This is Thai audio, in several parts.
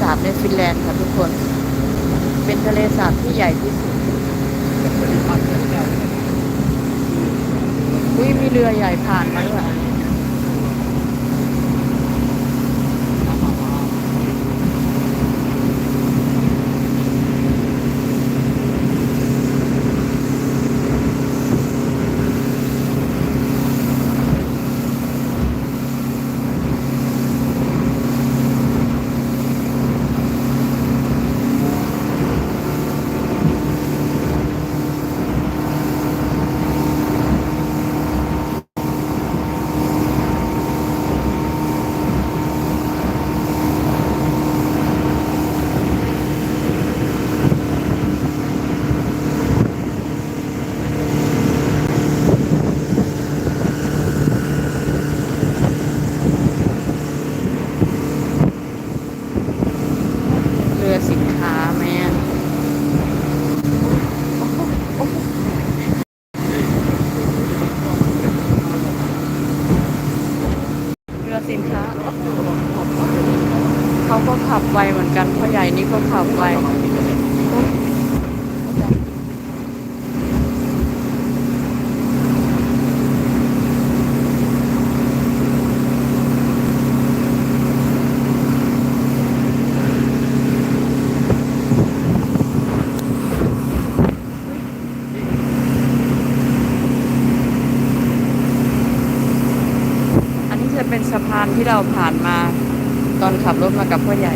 สาบในฟินแลนด์ค่ะทุกคน เป็นทะเลสาบที่ใหญ่ที่สุดอุ้ยมีเรือใหญ่ผ่านมาด้วยเรือสินค้าแม่เรือสินค้า เขาก็ขับ ไวเหมือนกันพ่อใหญ่นี่ก็ขับไวอันนี้จะเป็นสะพานที่เราผ่านมา อนขับรถมากับพ่อใหญ่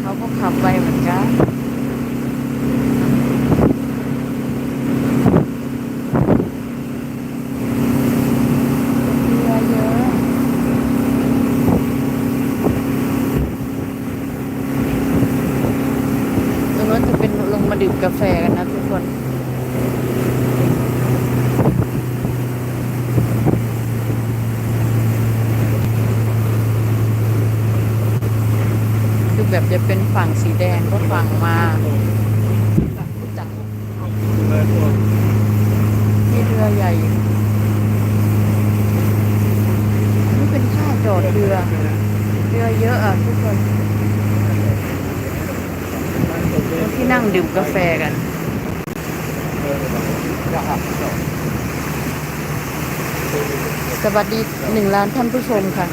เขาก็ขับไปเหมือนกันเยอะตรงนั้นจะเป็นลงมาดื่มกาแฟกันนะทุกคน แบบจะเป็นฝั่งสีแดงก็ฝั่งมานี่เรือใหญ่นี่เป็นท่าจอดเรือ เรือเยอะอะทุกคนที่นั่งดื่มกาแฟกันสวัสดีหนึ่งล้านท่านผู้ชมค่ะ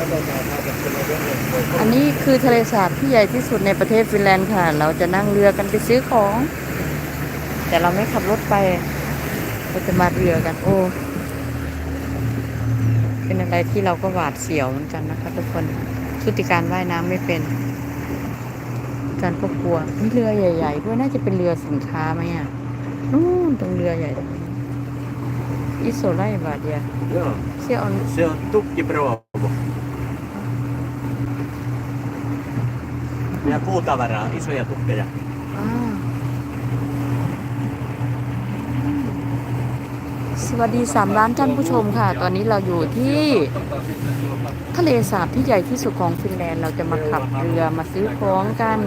อันนี้คือทะเลสาบที่ใหญ่ที่สุดในประเทศฟินแลนด์ค่ะ เราจะนั่งเรือกันไปซื้อของ แต่เราไม่ขับรถไป เราจะมาเรือกัน โอ้ เป็นอะไรที่เราก็หวาดเสียวเหมือนกันนะคะทุกคนชุติการว่ายน้ำไม่เป็น การก็กลัวมีเรือใหญ่ ๆ ด้วยน่าจะเป็นเรือสินค้าไหมอะนู่นตรงเรือใหญ่อิโซไลบาเดียเซียออน se on tukkiprovo. Ja puutavaraa, isoja tukkeja. อ่าสวัสดีสามล้านท่านผู้ชมค่ะ ตอนนี้เราอยู่ที่ทะเลสาบที่ใหญ่ที่สุดของฟินแลนด์ เราจะมาขับเรือมาซื้อของกัน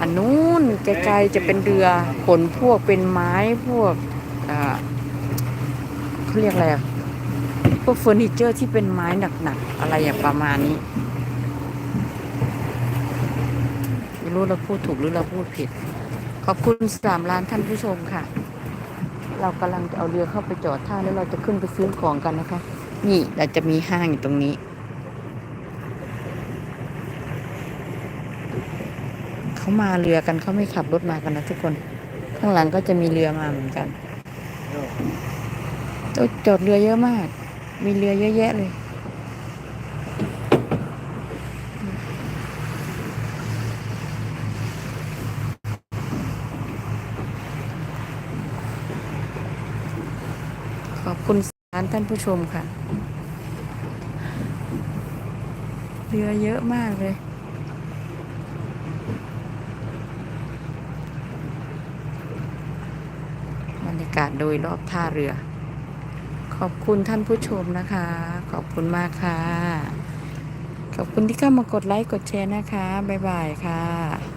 อันนู้นไกลๆจะเป็นเรือขนพวกเป็นไม้พวกเขาเรียกอะไรอะพวกเฟอร์นิเจอร์ที่เป็นไม้หนักๆอะไรอย่างประมาณนี้ ไม่ รู้เราพูดถูกหรือเราพูดผิด ขอบคุณสามล้านท่านผู้ชมค่ะ เรากำลังจะเอาเรือเข้าไปจอดท่าแล้วเราจะขึ้นไปซื้อของกันนะคะ นี่เราจะมีห้างอยู่ตรงนี้เขามาเรือกันเขาไม่ขับรถมากันนะทุกคน ข้างหลังก็จะมีเรือมาเหมือนกันจอดเรือเยอะมาก มีเรือเยอะแยะเลย ขอบ คุณสารท่านผู้ชมค่ะเรือเยอะมากเลย บรรยากาศโดยรอบท่าเรือ ขอบคุณท่านผู้ชมนะคะ ขอบคุณมากค่ะ ขอบคุณที่เข้ามากดไลค์ กดแชร์นะคะ บ๊ายบายค่ะ